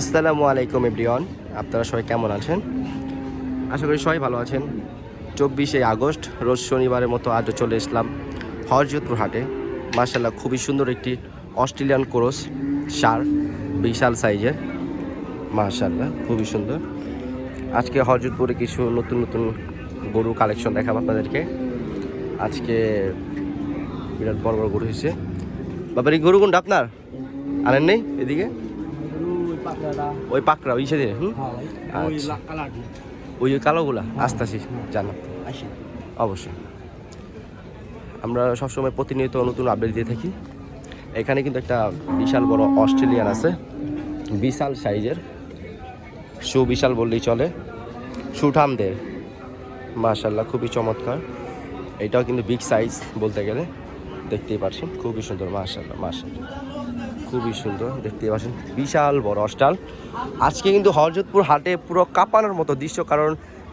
আসসালামু আলাইকুম এভরিওয়ান। আপনারা সবাই কেমন আছেন? আশা করি সবাই ভালো আছেন। চব্বিশে আগস্ট, রোজ শনিবারের মতো আজও চলে এসলাম হরজতপুর হাটে। মার্শাল্লাহ খুবই সুন্দর একটি অস্ট্রেলিয়ান ক্রস সার, বিশাল সাইজের। মার্শাল্লাহ খুবই সুন্দর। আজকে হরজতপুরে কিছু নতুন নতুন গরু কালেকশন দেখাবো আপনাদেরকে। আজকে বিরাট বড় বড় গরু হয়েছে। বাবার এই গরু কোনটা আপনার? আনেন নেই এদিকে? ওই পাকড়া ওই সেদিন হুম? আচ্ছা। ওই ওই আস্তে আসতেছি জানাব অবশ্যই। আমরা সবসময় প্রতিনিয়ত নতুন আপডেট দিয়ে থাকি। এখানে কিন্তু একটা বিশাল বড় অস্ট্রেলিয়ান আছে। বিশাল সাইজের। সুবিশাল বললেই চলে। সুঠামদের মাশাল্লাহ খুবই চমৎকার। এটাও কিন্তু বিগ সাইজ বলতে গেলে। দেখতেই পাচ্ছেন খুবই সুন্দর মাশাল্লাহ মাশাল্লাহ খুবই সুন্দর দেখতে পাচ্ছেন, বিশাল বড় অস্টাল আজকে কিন্তু হরজতপুর হাটে পুরো কাঁপানোর মতো দৃশ্য, কারণ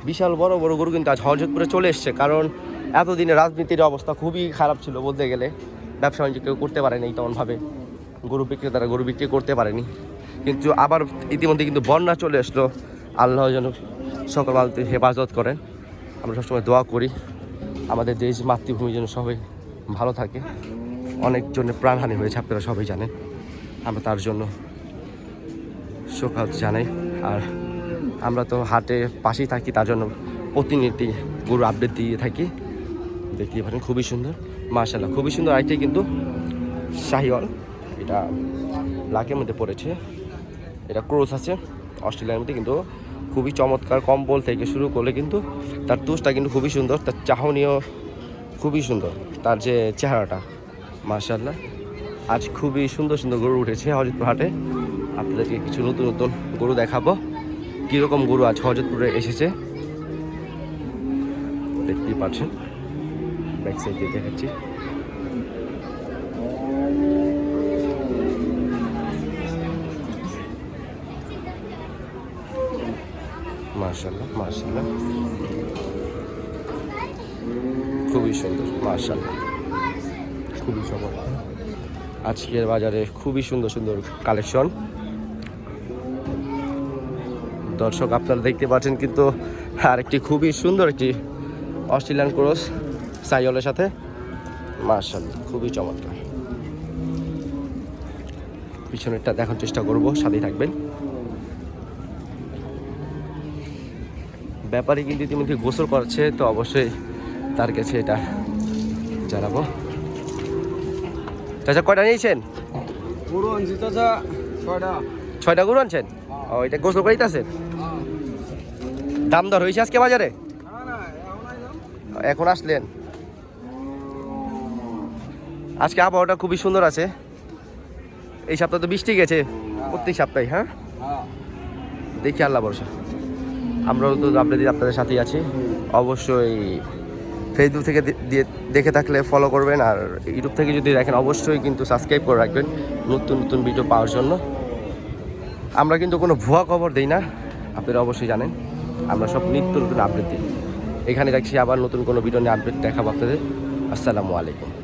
বিশাল বড় বড় গরু কিন্তু আজ হরজতপুরে চলে এসছে। কারণ এতদিনে রাজনীতির অবস্থা খুবই খারাপ ছিল বলতে গেলে। ব্যবসা বাণিজ্য কেউ করতে পারেনি তেমনভাবে। গরু বিক্রেতারা গরু বিক্রি করতে পারেনি। কিন্তু আবার ইতিমধ্যে কিন্তু বন্যা চলে আসলো। আল্লাহ যেন সকল মানুষদের হেফাজত করেন। আমরা সবসময় দোয়া করি, আমাদের দেশ মাতৃভূমি যেন সবাই ভালো থাকে। অনেকজনের প্রাণহানি হয়েছে, আপনারা সবাই জানেন। আমরা তার জন্য শোকাত জানাই। আর আমরা তো হাটে পাশেই থাকি, তার জন্য প্রতিনিধি গরু আপডেট দিয়ে থাকি। দেখতেই পারেন খুবই সুন্দর। মার্শাল্লাহ খুবই সুন্দর আইটাই কিন্তু শাহিওয়াল। এটা লাকের মধ্যে পড়েছে। এটা ক্রোস আছে, অস্ট্রেলিয়ার মধ্যে কিন্তু খুবই চমৎকার কম্বল থেকে শুরু করলে কিন্তু তার তুষটা কিন্তু খুবই সুন্দর, তার চাহনিও খুবই সুন্দর, তার যে চেহারাটা মার্শাল্লাহ আজ খুবই সুন্দর সুন্দর গরু উঠেছে হজরতপুর হাটে। আপনাদেরকে কিছু নতুন নতুন গরু দেখাবো। কীরকম গরু আজ হজরতপুরে এসেছে? দেখতেই পাচ্ছেন। ব্যাক সাইড দিয়ে দেখাচ্ছি। মার্শাল্লাহ মার্শাল্লাহ খুবই সুন্দর মার্শাল্লাহ খুবই চমৎকার আজকের বাজারে খুবই সুন্দর সুন্দর কালেকশন। দর্শক, আপনারা দেখতে পাচ্ছেন কিন্তু আরেকটি খুবই সুন্দর একটি অস্ট্রেলিয়ান ক্রস সাইওলের সাথে। মার্শাল খুবই চমৎকার। পিছনেরটা দেখার চেষ্টা করব, সাথেই থাকবেন। ব্যাপারে কিন্তু ইতিমধ্যে গোসল করছে তো অবশ্যই তার কাছে এটা জানাব। চাচা কয়টা নিয়েছেন? গরু আনছি চাচা ছয়টা। ছয়টা গরু আনছেন? ও এটা গোসল করেই আছেন? দাম দর হয়েছে আজকে বাজারে? এখন আসলেন? আজকে আবহাওয়াটা খুবই সুন্দর আছে। এই সপ্তাহে তো বৃষ্টি গেছে প্রত্যেক সপ্তাহে হ্যাঁ? হ্যাঁ। দেখি আল্লাহ ভরসা। আমরাও তো আপনাদের আপনাদের সাথেই আছি। অবশ্যই ফেসবুক থেকে দিয়ে দেখে থাকলে ফলো করবেন আর ইউটিউব থেকে যদি দেখেন, অবশ্যই কিন্তু সাবস্ক্রাইব করে রাখবেন নতুন নতুন ভিডিও পাওয়ার জন্য। আমরা কিন্তু কোনো ভুয়া খবর দিই না, আপনারা অবশ্যই জানেন। আমরা সব নিত্য নতুন আপডেট দিই। এখানে রাখছি আবার নতুন কোনো ভিডিও নিয়ে আপডেট দেখাবো আপনাদের। আসসালামু আলাইকুম।